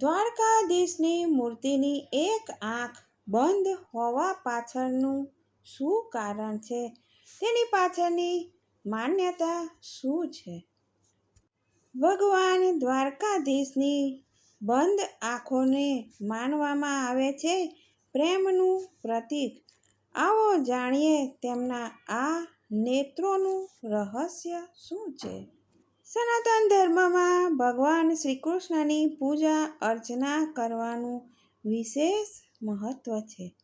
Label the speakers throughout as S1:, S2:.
S1: દ્વારકાધીશની મૂર્તિની એક આંખ બંધ હોવા પાછળનું શું કારણ છે? તેની પાછળની માન્યતા શું છે? ભગવાન દ્વારકાધીશની બંધ આંખોને માનવામાં આવે છે પ્રેમનું પ્રતીક. આવો જાણીએ તેમના આ નેત્રોનું રહસ્ય શું છે? સનાતન ધર્મમાં ભગવાન શ્રી કૃષ્ણની પૂજા, અર્ચના કરવાનું વિશેષ મહત્વ છે.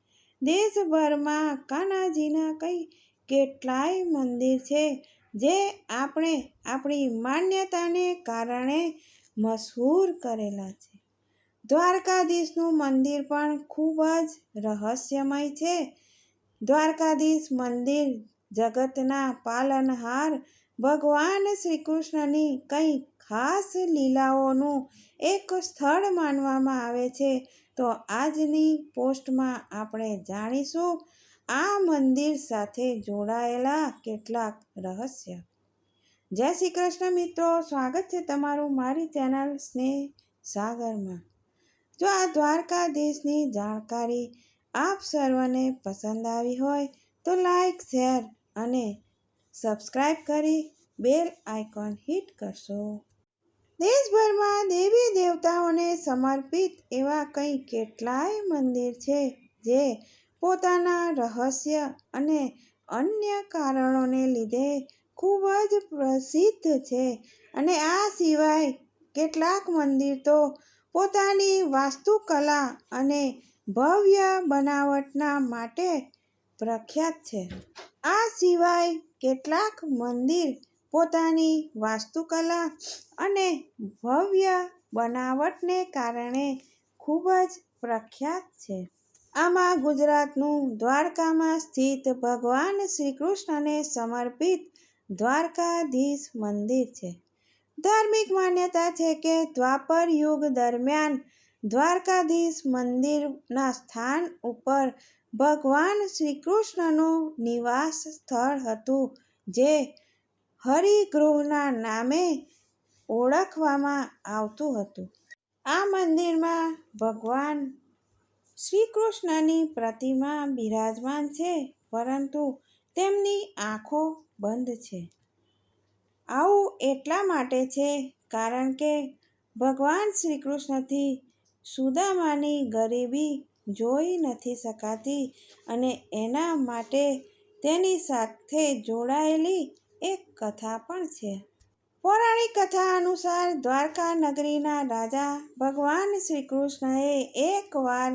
S1: દેશભરમાં કાનાજીના કઈ કેટલાય મંદિર છે જે આપણે આપણી માન્યતાને કારણે મશહૂર કરેલા છે. દ્વારકાધીશનું મંદિર પણ ખૂબ જ રહસ્યમય છે. દ્વારકાધીશ મંદિર જગતના પાલનહાર ભગવાન શ્રી કૃષ્ણની કઈ ખાસ લીલાઓનું એક સ્થળ માનવામાં આવે છે, તો આજની પોસ્ટમાં આપણે જાણીશું આ મંદિર સાથે જોડાયેલા કેટલાક રહસ્ય. જય શ્રી કૃષ્ણ મિત્રો, સ્વાગત છે તમારું મારી ચેનલ સ્નેહ સાગરમાં. જો આ દ્વારકાધીશની જાણકારી આપ સર્વને પસંદ આવી હોય, તો લાઈક, શેર અને સબસ્ક્રાઈબ કરી બેલ આઇકોન હિટ કરશો. દેશભરમાં દેવી દેવતાઓને સમર્પિત એવા કંઈ કેટલાય મંદિર છે જે પોતાના રહસ્ય અને અન્ય કારણોને લીધે ખૂબ જ પ્રસિદ્ધ છે અને આ સિવાય કેટલાક મંદિર તો પોતાની વાસ્તુકલા અને ભવ્ય બનાવટના માટે પ્રખ્યાત છે. આ સિવાય કેટલાક મંદિર પોતાની વાસ્તુકલા અને ભવ્ય બનાવટને કારણે ખૂબ જ પ્રખ્યાત છે. આમાં ગુજરાતનું દ્વારકામાં સ્થિત ભગવાન શ્રી કૃષ્ણને સમર્પિત દ્વારકાધીશ મંદિર છે. ધાર્મિક માન્યતા છે કે દ્વાપર યુગ દરમિયાન દ્વારકાધીશ મંદિરના સ્થાન ઉપર ભગવાન શ્રીકૃષ્ણનું નિવાસ સ્થળ હતું, જે હરિગૃહના નામે ઓળખવામાં આવતું હતું. આ મંદિરમાં ભગવાન શ્રી કૃષ્ણની પ્રતિમા બિરાજમાન છે, પરંતુ તેમની આંખો બંધ છે. આવું એટલા માટે છે કારણ કે ભગવાન શ્રીકૃષ્ણથી સુદામાની ગરીબી જોઈ નથી શકાતી અને એના માટે તેની સાથે જોડાયેલી એક કથા પણ છે. પૌરાણિક કથા અનુસાર દ્વારકા નગરીના રાજા ભગવાન શ્રી કૃષ્ણએ એકવાર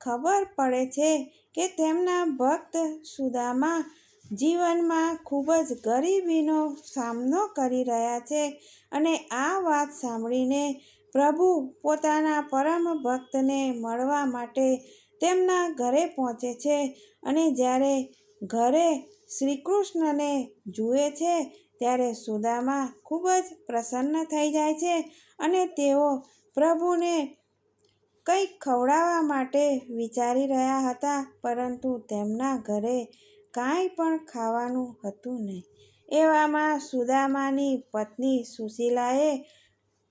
S1: ખબર પડે છે કે તેમના ભક્ત સુદામા જીવનમાં ખૂબ જ ગરીબીનો સામનો કરી રહ્યા છે અને આ વાત સાંભળીને પ્રભુ પોતાના પરમ ભક્તને મળવા માટે તેમના ઘરે પહોંચે છે અને જ્યારે ઘરે શ્રી કૃષ્ણને જુએ છે, ત્યારે સુદામા ખૂબ જ પ્રસન્ન થઈ જાય છે અને તેઓ પ્રભુને કંઈક ખવડાવવા માટે વિચારી રહ્યા હતા, પરંતુ તેમના ઘરે કાંઈ પણ ખાવાનું હતું નહીં. એવામાં સુદામાની પત્ની સુશીલાએ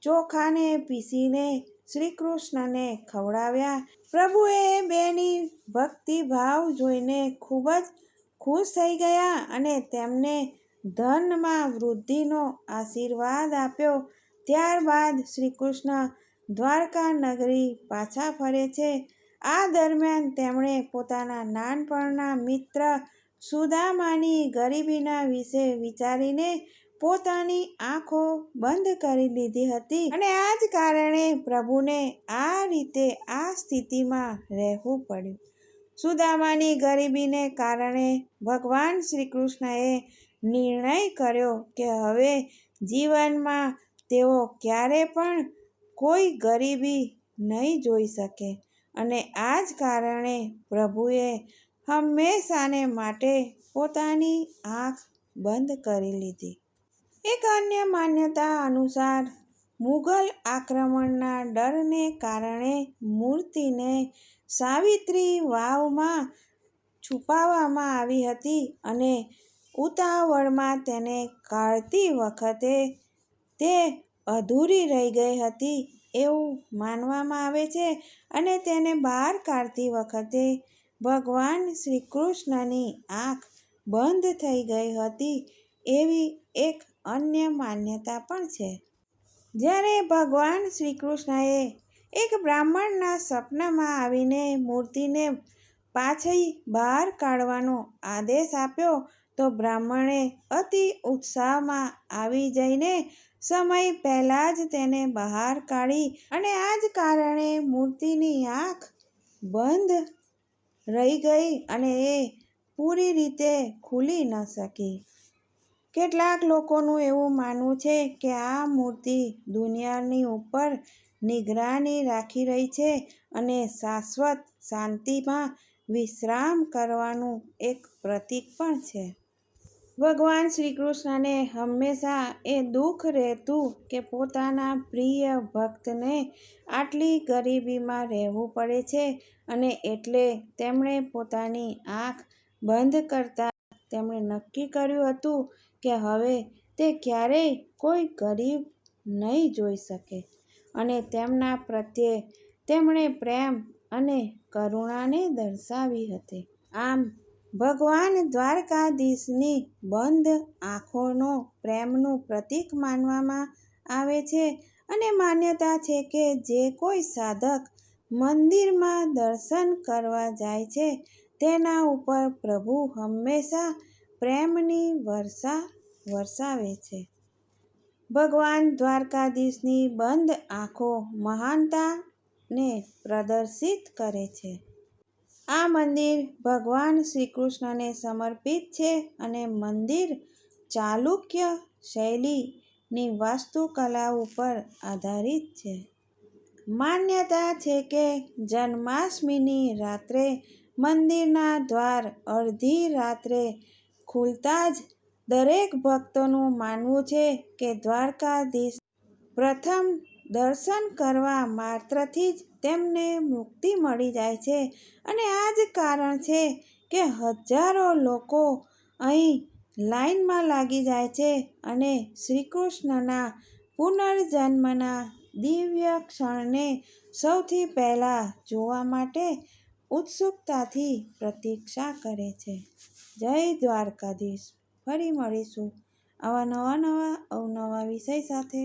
S1: ચોખાને પીસીને શ્રીકૃષ્ણને ખવડાવ્યા. પ્રભુએ બેની ભક્તિભાવ જોઈને ખૂબ જ ખુશ થઈ ગયા અને તેમને ધનમાં વૃદ્ધિનો આશીર્વાદ આપ્યો. ત્યારબાદ શ્રીકૃષ્ણ દ્વારકા નગરી પાછા ફરે છે. આ દરમિયાન તેમણે પોતાના નાનપણના મિત્ર સુદામાની ગરીબીના વિશે વિચારીને પોતાની આંખો બંધ કરી લીધી હતી અને આ જ કારણે પ્રભુને આ રીતે આ સ્થિતિમાં રહેવું પડ્યું. સુદામાની ગરીબીને કારણે ભગવાન શ્રી કૃષ્ણએ નિર્ણય કર્યો કે હવે જીવનમાં તેઓ ક્યારે પણ કોઈ ગરીબી નહીં જોઈ શકે અને આ જ કારણે પ્રભુએ હંમેશાને માટે પોતાની આંખ બંધ કરી લીધી. એક અન્ય માન્યતા અનુસાર, મુઘલ આક્રમણના ડરને કારણે મૂર્તિને સાવિત્રી વાવમાં છુપાવવામાં આવી હતી અને ઉતાવળમાં તેને કાઢતી વખતે તે અધૂરી રહી ગઈ હતી એવું માનવામાં આવે છે અને તેને બહાર કાઢતી વખતે ભગવાન શ્રી કૃષ્ણની આંખ બંધ થઈ ગઈ હતી એવી એક અન્ય માન્યતા પણ છે. જ્યારે ભગવાન શ્રી કૃષ્ણએ એક બ્રાહ્મણના સપનામાં આવીને મૂર્તિને પાછી બહાર કાઢવાનો આદેશ આપ્યો, તો બ્રાહ્મણે અતિ ઉત્સાહમાં આવી જઈને સમય પહેલાં જ તેને બહાર કાઢી અને આ જ કારણે મૂર્તિની આંખ બંધ રહી ગઈ અને એ પૂરી રીતે ખુલી ન શકી. કેટલાક લોકોનું એવું માનવું છે કે આ મૂર્તિ દુનિયાની ઉપર નિગરાની રાખી રહી છે અને શાશ્વત શાંતિમાં વિશ્રામ કરવાનું એક પ્રતીક પણ છે. ભગવાન શ્રીકૃષ્ણને હંમેશા એ દુઃખ રહેતું કે પોતાના પ્રિય ભક્તને આટલી ગરીબીમાં રહેવું પડે છે અને એટલે તેમણે પોતાની આંખ બંધ કરતા તેમણે નક્કી કર્યું હતું કે હવે તે ક્યારેય કોઈ ગરીબ નહીં જોઈ શકે અને તેમના પ્રત્યે તેમણે પ્રેમ અને કરુણાને દર્શાવી હતી. આમ, ભગવાન દ્વારકાધીશની બંધ આંખોનો પ્રેમનું પ્રતીક માનવામાં આવે છે અને માન્યતા છે કે જે કોઈ સાધક મંદિરમાં દર્શન કરવા જાય છે, તેના ઉપર પ્રભુ હંમેશા પ્રેમની વર્ષા વરસાવે છે. ભગવાન દ્વારકાધીશની બંધ આંખો મહાનતાને પ્રદર્શિત કરે છે. આ મંદિર ભગવાન શ્રી કૃષ્ણને સમર્પિત છે અને મંદિર ચાલુક્ય શૈલીની વાસ્તુકલા ઉપર આધારિત છે. માન્યતા છે કે જન્માષ્ટમીની રાત્રે મંદિરના દ્વાર અડધી રાત્રે ખુલતા જ દરેક ભક્તોનું માનવું છે કે દ્વારકાધીશ પ્રથમ દર્શન કરવા માત્રથી જ તેમને મુક્તિ મળી જાય છે અને આ જ કારણ છે કે હજારો લોકો અહીં લાઈનમાં લાગી જાય છે અને શ્રીકૃષ્ણના પુનર્જન્મના દિવ્ય ક્ષણને સૌથી પહેલાં જોવા માટે ઉત્સુકતાથી પ્રતીક્ષા કરે છે. જય દ્વારકાધીશ ફરી મળીશું આવા નવા નવા અવનવા વિષય સાથે.